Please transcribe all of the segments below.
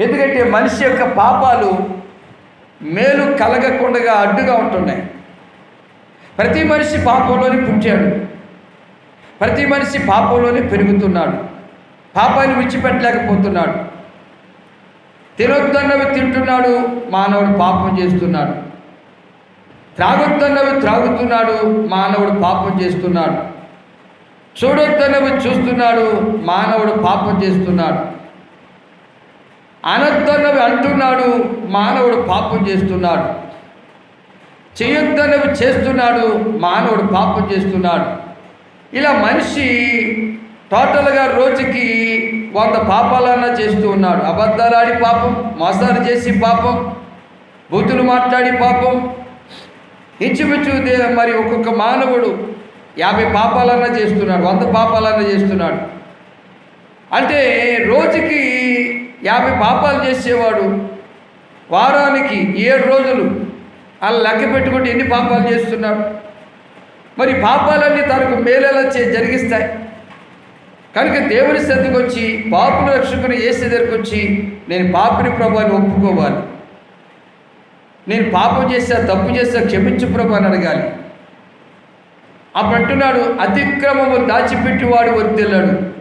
ఎందుకంటే మనిషి యొక్క పాపాలు మేలు కలగకుండా అడ్డుగా ఉంటున్నాయి. ప్రతి మనిషి పాపంలోనే పుట్టాడు. ప్రతి మనిషి పాపంలోనే పెరుగుతున్నాడు. పాపాన్ని విడిచిపెట్టలేకపోతున్నాడు. తినొద్దన్నవి తింటున్నాడు మానవుడు పాపం చేస్తున్నాడు. త్రాగొద్దన్నవి త్రాగుతున్నాడు మానవుడు పాపం చేస్తున్నాడు. చూడొద్దన్నవి చూస్తున్నాడు మానవుడు పాపం చేస్తున్నాడు. అనొద్దన్నవి అంటున్నాడు మానవుడు పాపం చేస్తున్నాడు. చేయొద్దన్నవి చేస్తున్నాడు మానవుడు పాపం చేస్తున్నాడు. ఇలా మనిషి టోటల్గా రోజుకి వంద పాపాలన్నా చేస్తూ ఉన్నాడు. అబద్ధాలు ఆడి పాపం మోసాలు చేసి పాపం బూతులు మాట్లాడి పాపం. ఇంచుమించు మరి ఒక్కొక్క మానవుడు యాభై పాపాలన్నా చేస్తున్నాడు వంద పాపాలన్నా చేస్తున్నాడు. అంటే రోజుకి యాభై పాపాలు చేసేవాడు వారానికి ఏడు రోజులు అలా లెక్క పెట్టుకుంటే ఎన్ని పాపాలు చేస్తున్నాడు? మరి పాపాలన్నీ తనకు మేలేలా చే జరిగిస్తాయి. కనుక దేవుని సద్దుకు వచ్చి పాపులు రక్షకుని ఏసు దగ్గరికి వచ్చి నేను పాపిని ప్రభాని ఒప్పుకోవాలి. నేను పాపం చేశా తప్పు చేశా క్షమించు ప్రభు అని అడగాలి. అప్పుడు అంటున్నాడు అతిక్రమము దాచిపెట్టివాడు వర్తిల్లాడు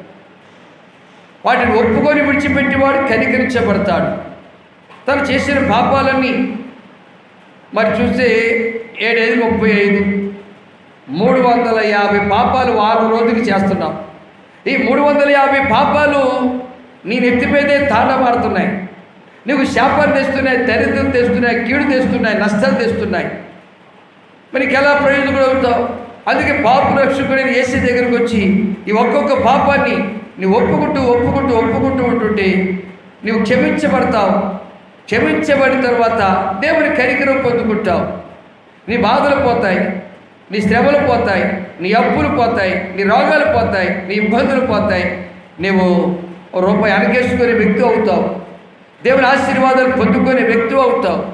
వాటిని ఒప్పుకొని విడిచిపెట్టేవాడు కనికరించబడతాడు. తను చేసిన పాపాలన్నీ మరి చూస్తే ఏడైదు ముప్పై ఐదు మూడు వందల యాభై పాపాలు వారం రోజుకి చేస్తున్నాం. ఈ మూడు వందల యాభై పాపాలు నీ నెత్తిమీదే తాండమాడుతున్నాయి నీకు శాపాలు తెస్తున్నాయి దరిద్రం తెస్తున్నాయి కీడు తెస్తున్నాయి నష్టాలు తెస్తున్నాయి. మరి నీకు ఎలా ప్రయోజకుడు అవుతావు అందుకే పాపు రక్షకుడైన ఏసీ దగ్గరకు వచ్చి ఈ ఒక్కొక్క పాపాన్ని నువ్వు ఒప్పుకుంటూ ఒప్పుకుంటూ ఒప్పుకుంటూ ఉంటుంటే నువ్వు క్షమించబడతావు. క్షమించబడిన తర్వాత దేవుని కరికరం పొందుకుంటావు. నీ బాధలు పోతాయి నీ శ్రమలు పోతాయి నీ అప్పులు పోతాయి నీ రోగాలు పోతాయి నీ ఇబ్బందులు పోతాయి. నీవు ఓ రూపాయి అనకేసుకునే వ్యక్తి అవుతావు. దేవుని ఆశీర్వాదాలు పొందుకునే వ్యక్తి అవుతావు.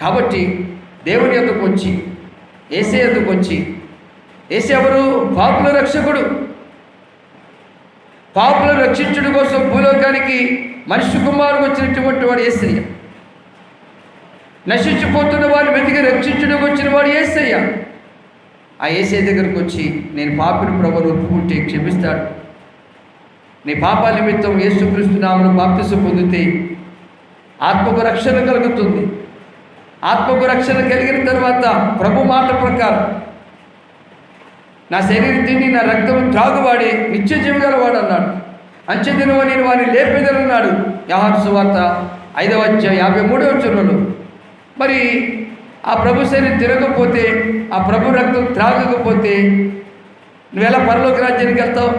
కాబట్టి దేవుని యొద్దకు వచ్చి ఏసే యొద్దకు వచ్చి ఏసే ఎవరు? పాపుల రక్షకుడు. పాపులను రక్షించడం కోసం భూలోకానికి మనిషి కుమారుడు వచ్చినటువంటి వాడు ఏసయ్య. నశించిపోతున్న వారిని వెతికి రక్షించడం వచ్చిన వాడు ఏసయ్య. ఆ ఏసే దగ్గరకు వచ్చి నేను పాపిని ప్రభు ఒప్పుకుంటే క్షమిస్తాడు. నీ పాపాల నిమిత్తం యేసుక్రీస్తు నామను బాప్తిసం పొందితే ఆత్మకు రక్షణ కలుగుతుంది. ఆత్మకు రక్షణ కలిగిన తర్వాత ప్రభు మాట ప్రకారం నా శరీరం తిని నా రక్తం త్రాగువాడే నిత్య జీవగలవాడు అన్నాడు అంచెదినవ నేను వారిని లేపేదనన్నాడు. యహాన్ సువార్త ఐదవ యాభై మూడవ చరణంలో మరి ఆ ప్రభు శరీరం తిరగకపోతే ఆ ప్రభు రక్తం త్రాగకపోతే నువ్వెలా పరలోక రాజ్యానికి వెళ్తావు?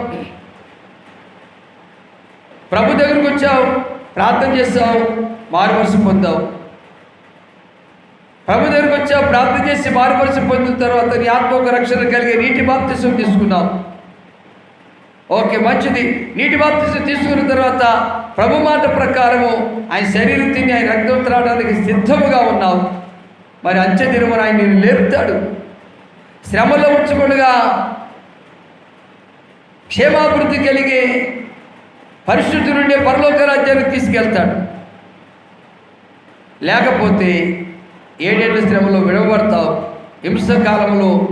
ప్రభు దగ్గరకు వచ్చావు ప్రార్థన చేస్తావు మారుమనసు పొందావు. ప్రభు దగ్గరకు వచ్చావు ప్రార్థన చేసి మారుమనసు పొందిన తర్వాత నీ ఆత్మకు రక్షణ కలిగే నీటి బాప్తిసం తీసుకున్నావు. ఓకే మంచిది. నీటి బాప్తిసం తీసుకున్న తర్వాత ప్రభు మాట ప్రకారము ఆయన శరీరం తిని ఆయన రక్తం త్రాగడానికి సిద్ధముగా ఉన్నావు. మరి అంచె దినమున ఆయన నేను లేపుతాడు. శ్రమలో ఉంచకుండా క్షేమాభివృద్ధి కలిగే పరిశుద్ధి నుండి పరలోక రాజ్యానికి తీసుకెళ్తాడు. లేకపోతే ఏడేళ్ళ శ్రమలో విడవబడతావు హింస కాలంలో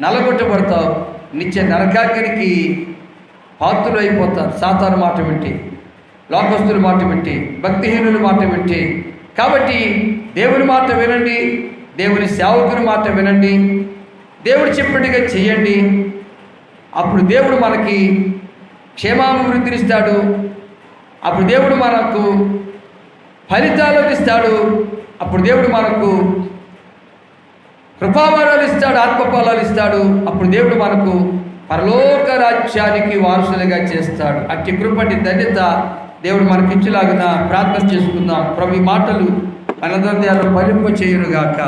నలగొట్టబడతావు నిత్య నరకాగ్నికి పాత్రులు అయిపోతారు సాతాను మాట వింటి లోకస్తుల మాట వింటి భక్తిహీనుల మాట వింటి. కాబట్టి దేవుని మాట వినండి దేవుని సేవకుని మాట వినండి దేవుడు చెప్పినట్టుగా చేయండి. అప్పుడు దేవుడు మనకి క్షేమాభివృద్ధిని ఇస్తాడు. అప్పుడు దేవుడు మనకు ఫలితాలను ఇస్తాడు. అప్పుడు దేవుడు మనకు కృపావరాలు ఇస్తాడు ఆత్మఫలాలు ఇస్తాడు. అప్పుడు దేవుడు మనకు పరలోక రాజ్యానికి వారసులుగా చేస్తాడు. అట్టి కృపటి ధన్యత దేవుడు మనకిచ్చేలాగిన ప్రార్థన చేసుకుందాం. ప్రభు మాటలు అనంతరం ఫలింప చేయునుగాక